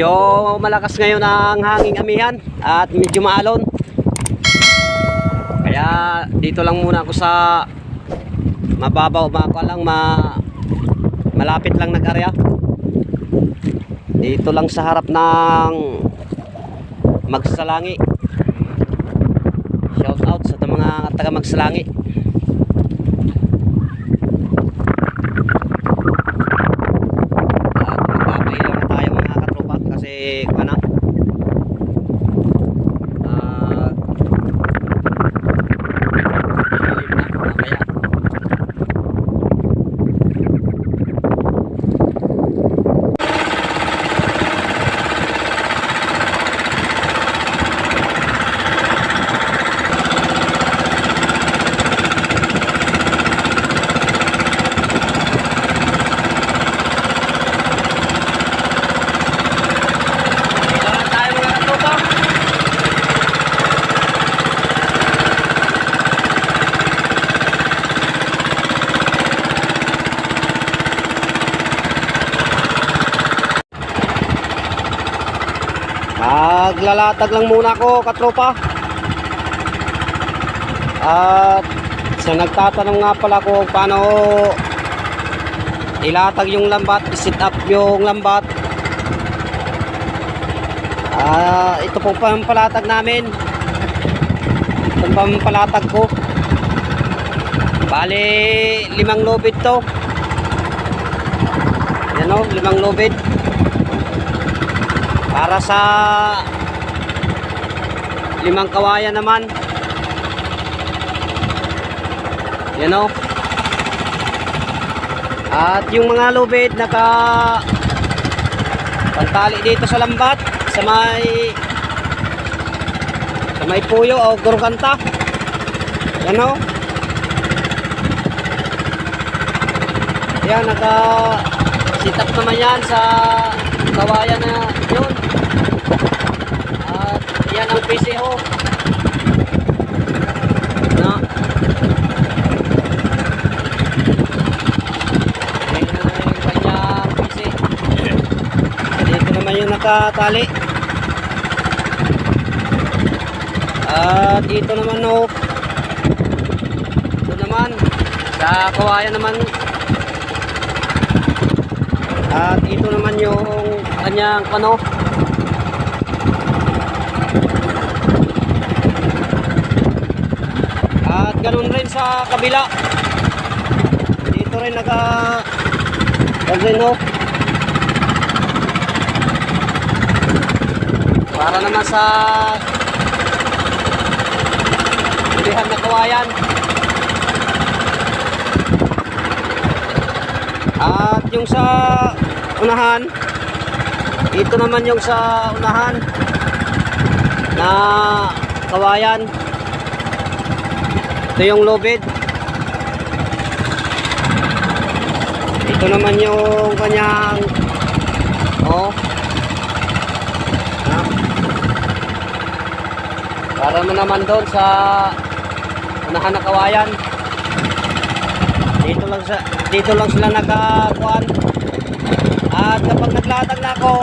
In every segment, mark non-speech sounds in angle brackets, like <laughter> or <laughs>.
Medyo malakas ngayon ang hanging amihan at medyo maalon. Kaya dito lang muna ako sa mababaw, mga lang ma malapit lang nag area. Dito lang sa harap ng Magsalangi. Shout out sa mga taga Magsalangi. At magpapailaw na tayo mga katropa kasi ano ah madilim na mamaya. Kailangan tayo mga katropa. Maglalatag lang muna ako katropa. At sa nagtatanong nga pala kung paano ilatag yung lambat, sit up yung lambat. Ah, ito po pampalatag namin. Itong pampalatag ko. Bali, limang lubid to. Yan o, limang lubid. Para sa limang kawayan naman. Yan o. At yung mga lubid naka pantali dito sa lambat sa may sa may puyo o gurganta yan o yan naka sit up naman yan sa kawayan na yun yan ang PCO na yan ang kanyang PC dito naman yung nakatali. At dito naman no. Ito naman sa kawayan naman. At ito naman yung kanyang ano. At ganun rin sa kabila. Dito rin naka Ganun no. Para naman sa bilihan na kawayan. At yung sa unahan, ito naman yung sa unahan na kawayan. Ito yung lubid. Ito naman yung kanyang oh Ha? Para mo naman doon sa unahan na kawayan. Dito lang sa dito lang sila nakakuan. At kapag naglatag na ako,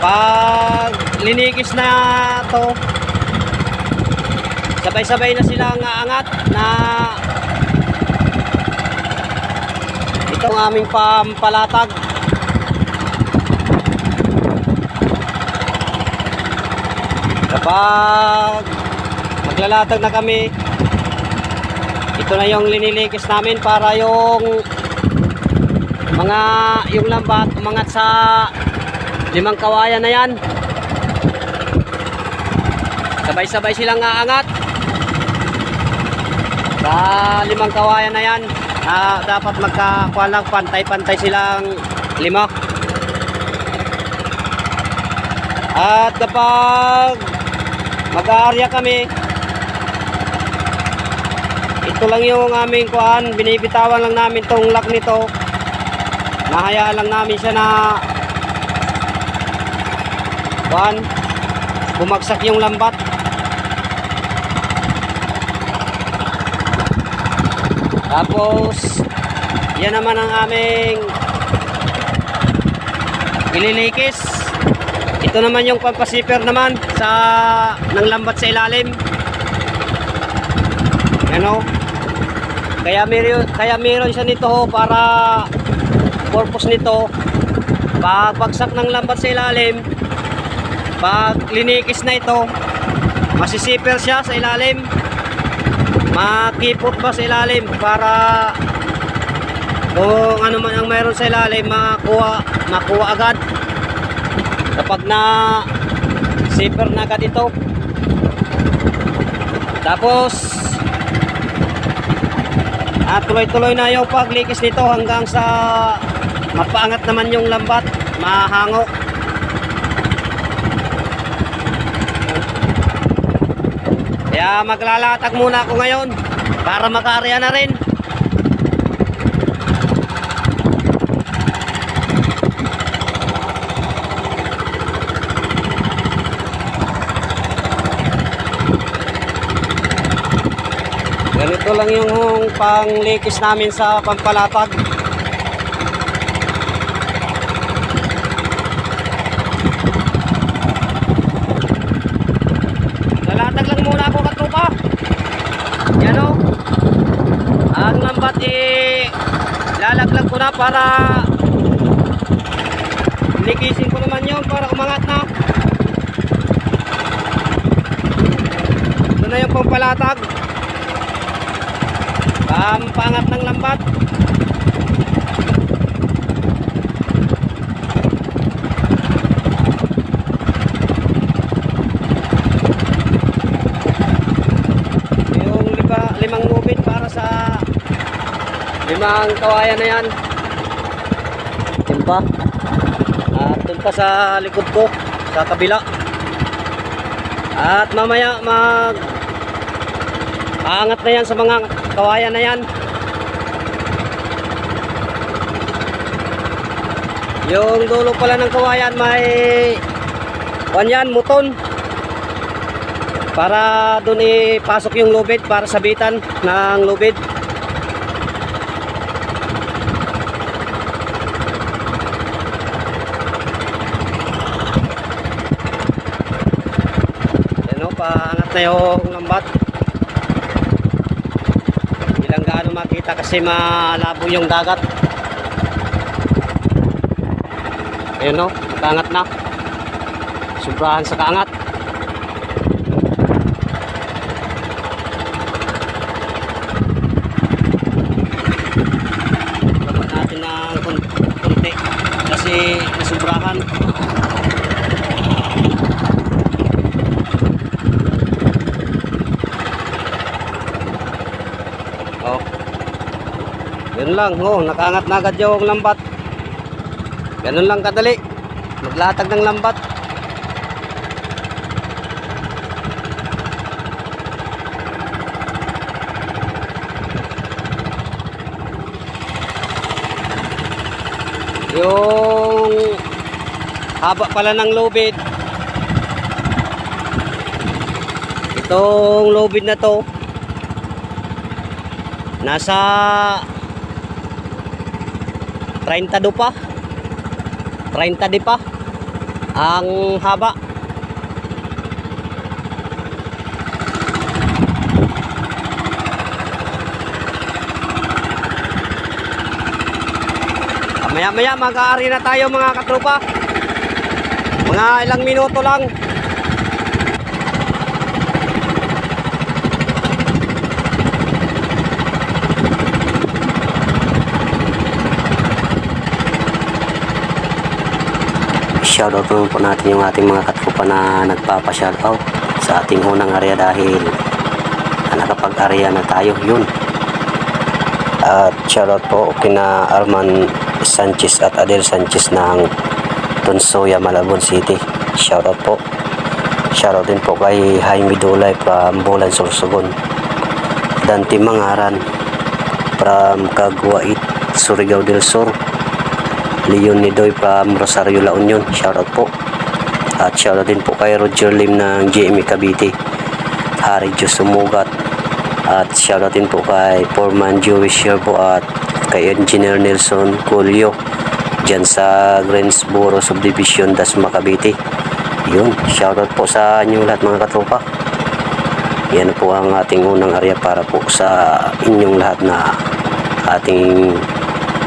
pag linikis na to, sabay-sabay na silang aangat na itong aming pampalatag. Kapag maglalatag na kami, ito na yung linilikis namin para yung mga yung lambat umangat sa limang kawayan na yan. Sabay-sabay silang aangat sa limang kawayan na yan. Na dapat magkakuha lang pantay-pantay silang lima. At kapag mag-aarya kami, ito lang yung aming kuhan, binibitawan lang namin tong lock nito. Nahayaan lang namin siya na kuhan, bumagsak yung lambat. Tapos, yan naman ang aming ililikis. Ito naman yung pampasiper naman sa ng lambat sa ilalim. Ano? Kaya meron kaya meron siya nito ho para purpose nito pag bagsak ng lambat sa ilalim pag linikis na ito masisiper siya sa ilalim makipot ba sa ilalim para kung ano man ang mayroon sa ilalim makuha makuha agad? Kapag na zipper na agad ito. Tapos at tuloy-tuloy na yung paglikis nito hanggang sa mapaangat naman yung lambat mahango kaya maglalatag muna ako ngayon para makaarya na rin Ganito lang yung panglikis namin sa pampalatag. Lalatag lang muna ako katupa. Yan o. Ang lambat eh lalaglag ko na para likisin ko naman yun para umangat na. Ito na yung pampalatag. Pampangat ng lambat. Limang lubid para sa limang kawayan na yan. Timpa. At dun pa sa likod ko, sa kabila. At mamaya mag Aangat na yan sa mga kawayan na yan. Yung dulo pala ng kawayan may kanyan, muton. Para doon ipasok yung lubid para sabitan ng lubid. Yan o, yung lambat ilang gaano makita kasi malabo yung dagat. Ayun no? Kaangat na. Sobrahan sa kaangat. Dapat natin ng kun- kunti kasi nasubrahan Yun lang, oh, nakaangat na agad yung lambat. Ganun lang kadali. Maglatag ng lambat. Yung haba pala ng lubid. Itong lubid na to, Nasa 30 do pa. 30 di pa. Ang haba. Maya maya mag-aari na tayo mga katropa. Mga ilang minuto lang. Shoutout naman po natin yung ating mga katrupa na nagpapa-shoutout sa ating unang area dahil ah, nakapag-area na tayo yun. At shoutout po kina Arman Sanchez at Adel Sanchez ng Tunsoya, Malabon City. Shoutout po. Shoutout din po kay Jaime Dulay from Bulan Sorsogon. Dante Mangaran from Caguait, Surigao del Sur Leon Nidoy from Rosario La Union. Shoutout po. At shoutout din po kay Roger Lim ng GME Cavite. Harry Diyos Sumugat. At shoutout din po kay Foreman Joey Sherbo at kay Engineer Nelson Colio. dyan sa Greensboro Subdivision, Dasma, Cavite. Yun, shoutout po sa inyo lahat mga katropa. Yan po ang ating unang area para po sa inyong lahat na ating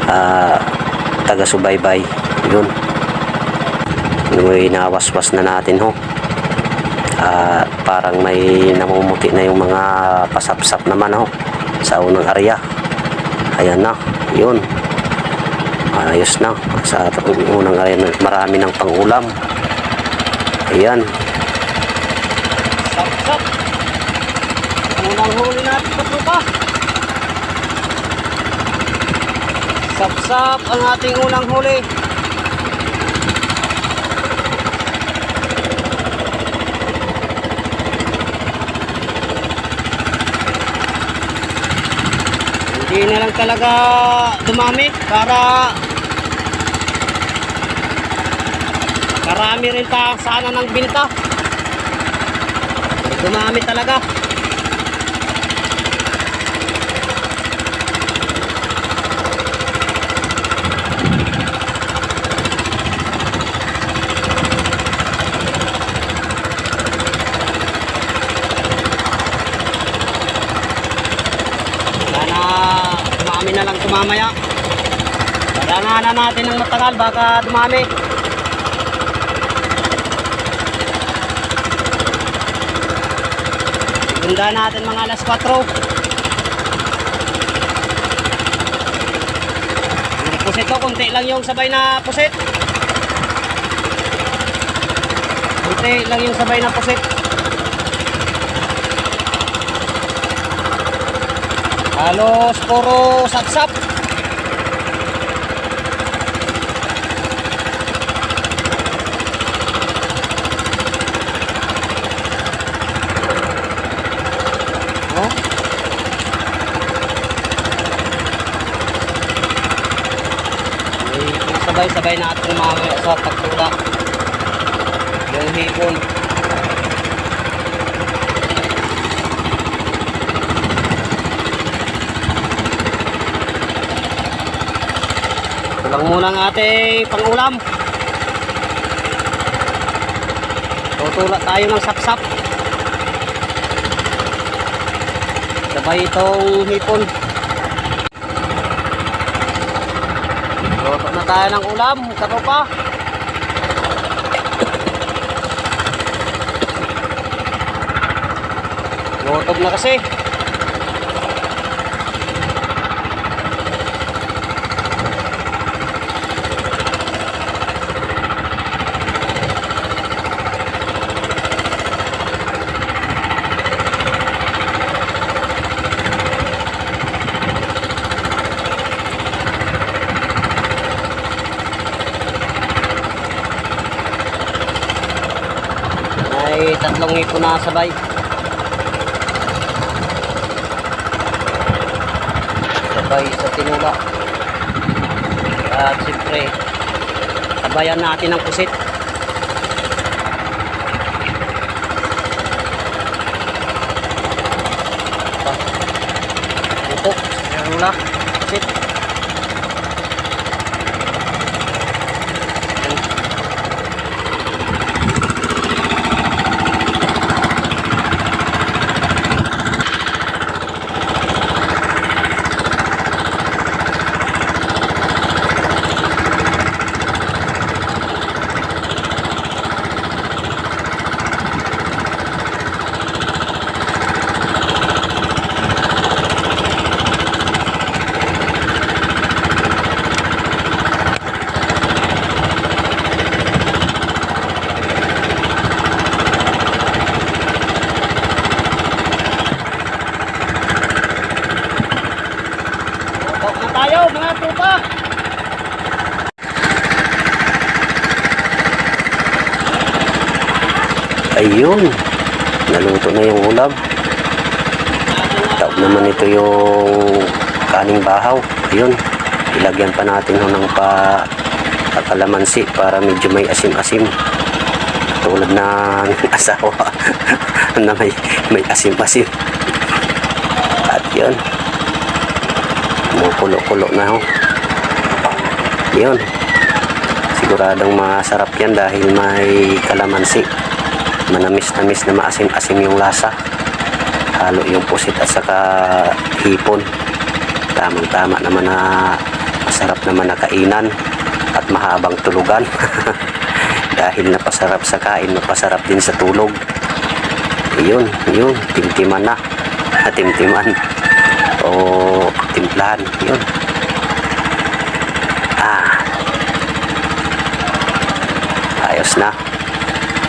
ah, taga-subaybay. Yun. May nawaswas na natin ho. At parang may namumuti na yung mga pasapsap naman ho sa unang area. Ayan na. Yun. Ayos na. Sa unang area marami ng pangulam. Ayan. Sap-sap. Unang huli natin katropa. Sap-sap ang ating unang huli. Hindi na lang talaga dumami para karami rin ta sana ng binta. Dumami talaga. Sana dumami na lang tumamaya. Padanganan natin ng matagal baka dumami. Ganda natin mga alas 4. Yung pusit ko, kunti lang yung sabay na pusit. Kunti lang yung sabay na pusit. Halos puro sapsap. May sabay-sabay natin mamaya sa pagtula. Yung hipon. Lang muna ang ating pangulam. Tutulak tayo ng sapsap. Sabay itong hipon. Luto na tayo ng ulam, katropa. Gutom na kasi. May tatlong hipon na sabay. Sabay sa tinula. At siyempre, sabayan natin ang pusit. Ito, tinula. Tutok na tayo mga tropa. Ayun. Naluto na yung ulam. Tapos naman ito yung kaning bahaw. Ayun. Ilagyan pa natin ho ng pa kakalamansi para medyo may asim-asim. Tulad ng <laughs> asawa <laughs> na may, may asim-asim. At yun. Kumukulo-kulo na ho. Yun. Siguradong masarap yan dahil may kalamansi. Manamis-namis na maasim-asim yung lasa. Halo yung pusit at saka hipon. Tamang-tama naman na masarap naman na kainan at mahabang tulugan. <laughs> dahil napasarap sa kain, napasarap din sa tulog. Yun, yun, timtiman na. <laughs> Timtiman. O timplahan. Yun. Ah. Ayos na.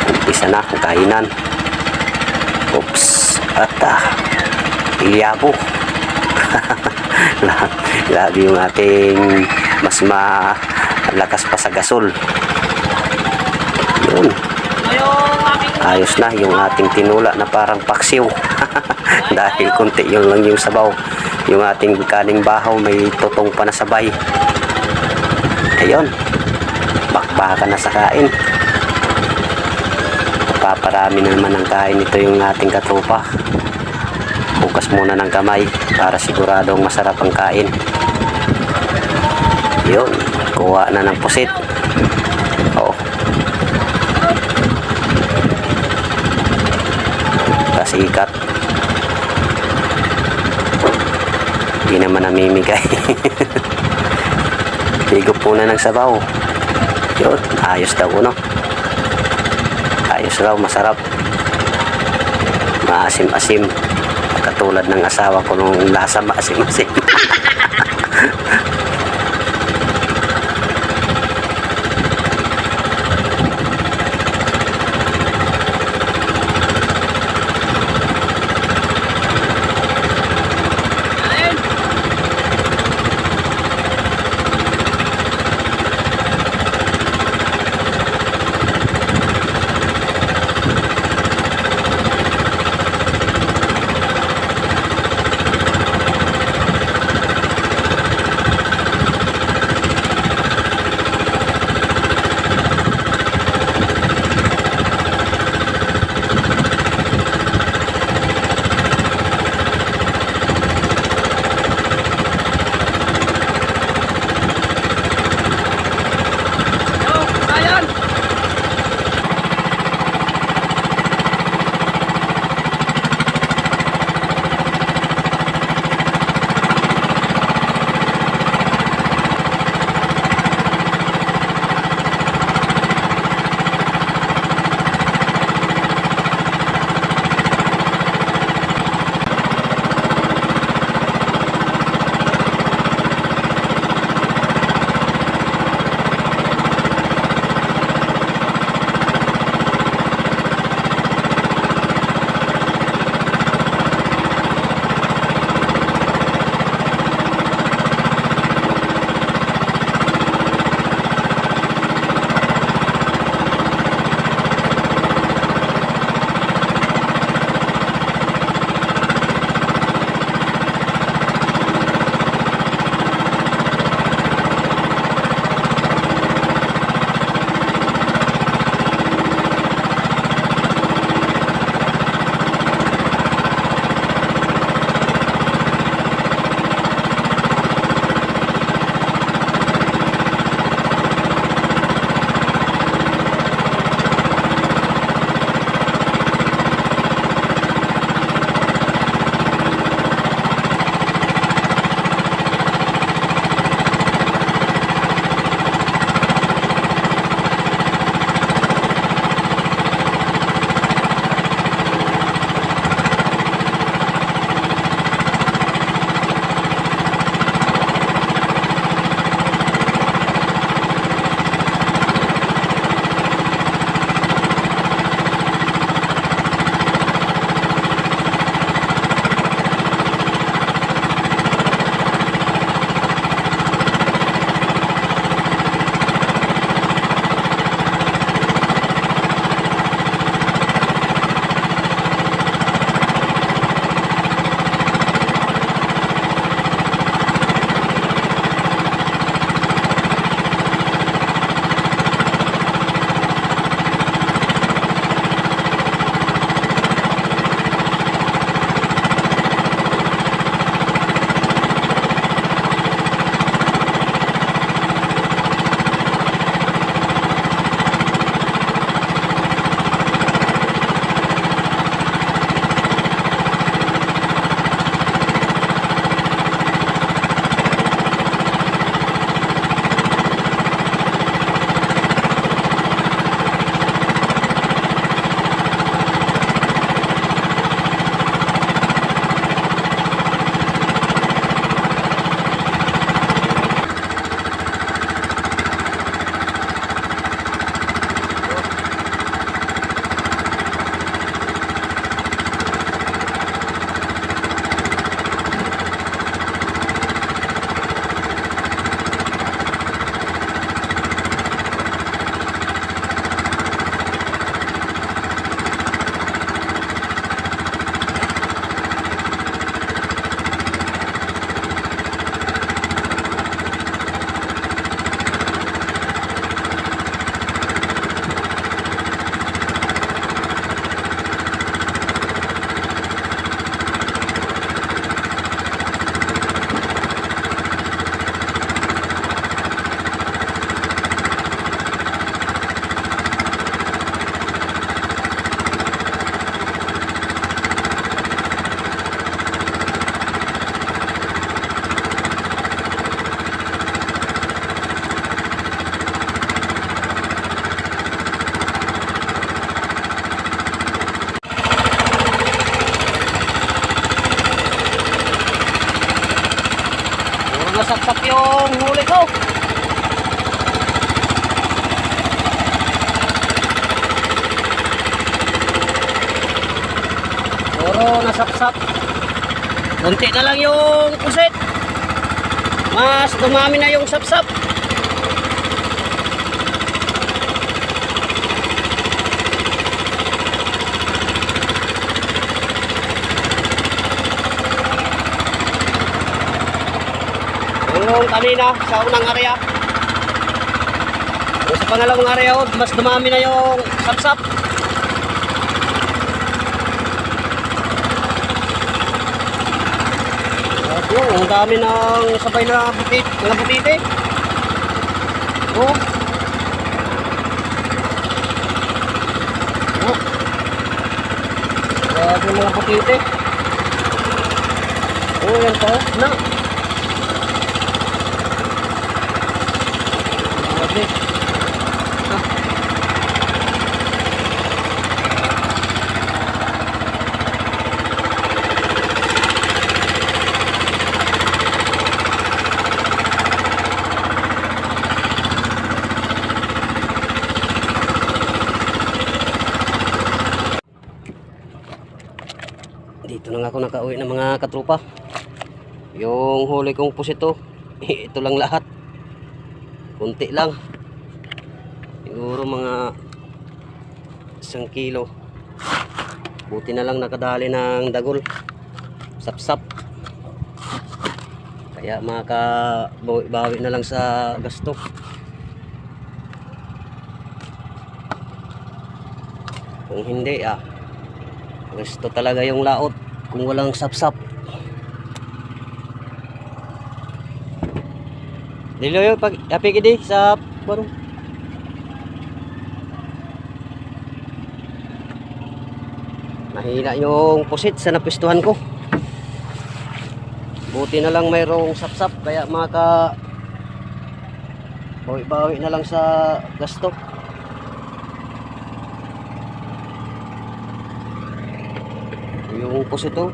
Umpisa na ang kainan. Oops. At ah. Iliyabo. Grabe <laughs> yung ating mas malakas pa sa gasol. Yun. Ayos na yung ating tinula na parang paksiw. <laughs> Dahil kunti yun lang yung sabaw. Yung ating kaning bahaw may tutong pa na sabay. Ayun. Bakbakan na sa kain. Paparami na naman ng kain ito yung ating katropa. Bukas muna ng kamay para siguradong masarap ang kain. Yun. Kuha na ng pusit. Oh. Kasikat. Hindi naman namimigay. <laughs> Higop po na ng sabaw. Yun, ayos daw no. Ayos raw, masarap. Maasim-asim. Katulad ng asawa ko nung lasa maasim-asim. Nasapsap yung huli ko. Puro nasapsap. Kunti na lang yung pusit. Mas dumami na yung sapsap. Yung kanina sa unang area. Yung sa pangalawang area, oh, mas dumami na yung sapsap. Grabe, oh, ang dami ng sabay na butit, mga butite. Oh. Oh. Grabe mga butite. Oh, yan pa. Na. Grabe. Ah. Dito na nga ako nakauwi ng mga katrupa. Yung huli kong pusito, <laughs> ito lang lahat. Kunti lang. Siguro mga isang kilo. Buti na lang nakadali ng dagol. Sapsap. Kaya makabawi na lang sa gasto. Kung hindi ah, gusto talaga yung laot kung walang sapsap. Dilo yung pag apik di sa barong. Mahina yung pusit sa napistuhan ko. Buti na lang mayroong sapsap kaya maka bawi-bawi na lang sa gasto. Yung pusito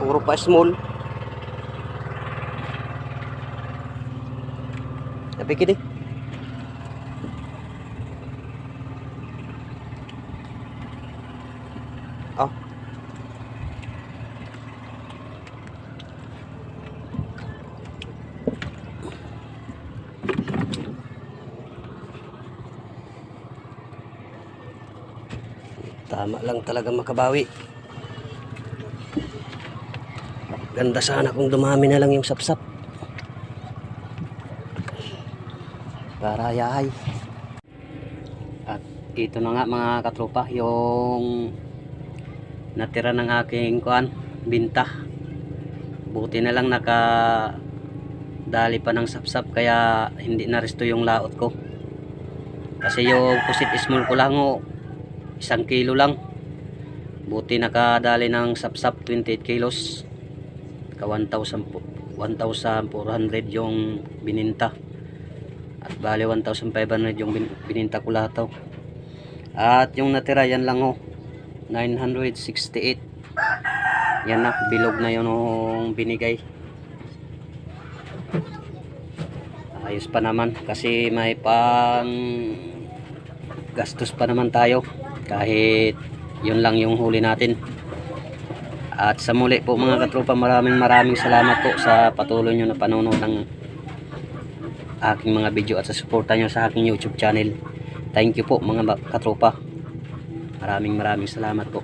puro pa small. Apik di. Oh. Tama lang talaga makabawi. Ganda sana kung dumami na lang yung sapsap. Para yahay. At ito na nga mga katropa, yung natira ng aking kuan, binta. Buti na lang naka dali pa ng sapsap kaya hindi na resto yung laot ko. Kasi yung pusit small ko lang o isang kilo lang. Buti nakadali ng sapsap 28 kilos. Ka 1,000 po- 1,400 yung bininta. At bali 1,500 yung bin- bininta ko lahat. oh. At yung natira yan lang oh. 968. Yan na, bilog na yun yung binigay. Ayos pa naman kasi may pang gastos pa naman tayo kahit yun lang yung huli natin. At sa muli po mga katropa maraming maraming salamat po sa patuloy nyo na panonood ng aking mga video at sa suporta nyo sa aking YouTube channel. Thank you po mga katropa. Maraming maraming salamat po.